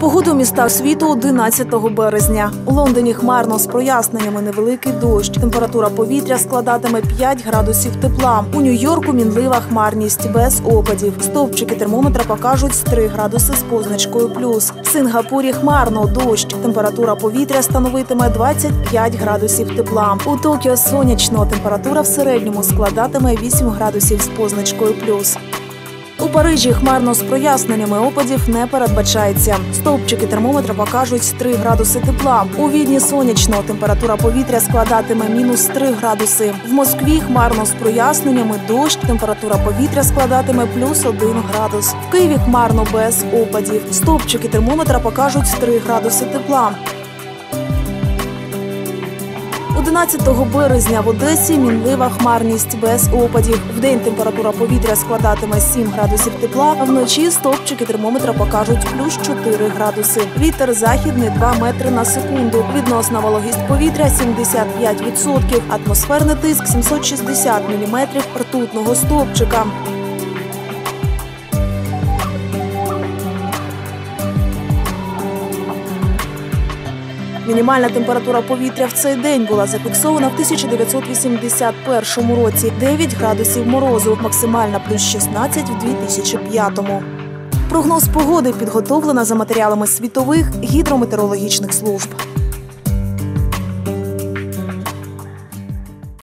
Погода у містах світу 11 березня. У Лондоні хмарно з проясненнями невеликий дощ. Температура повітря складатиме 5 градусів тепла. У Нью-Йорку мінлива хмарність без опадів. Стовпчики термометра покажуть 3 градуси з позначкою плюс. В Сингапурі хмарно дощ. Температура повітря становитиме 25 градусів тепла. У Токіо сонячно. Температура в середньому складатиме 8 градусів з позначкою плюс. У Парижі хмарно з проясненнями опадів не передбачається. Стовпчики термометра покажуть 3 градуси тепла. У Відні сонячно температура повітря складатиме мінус 3 градуси. В Москві хмарно з проясненнями дощ. Температура повітря складатиме плюс 1 градус. В Києві хмарно без опадів. Стовпчики термометра покажуть 3 градуси тепла. 11 березня в Одесі мінлива хмарність без опадів. Вдень температура повітря складатиме 7 градусів тепла, а вночі стовпчики термометра покажуть плюс 4 градуси. Вітер західний 2 метри на секунду. Відносна вологість повітря 75%. Атмосферний тиск 760 міліметрів ртутного стовпчика. Мінімальна температура повітря в цей день була зафіксована в 1981 році 9 градусів морозу, максимальна плюс 16 в 2005-му. Прогноз погоди підготовлена за матеріалами світових гідрометеорологічних служб.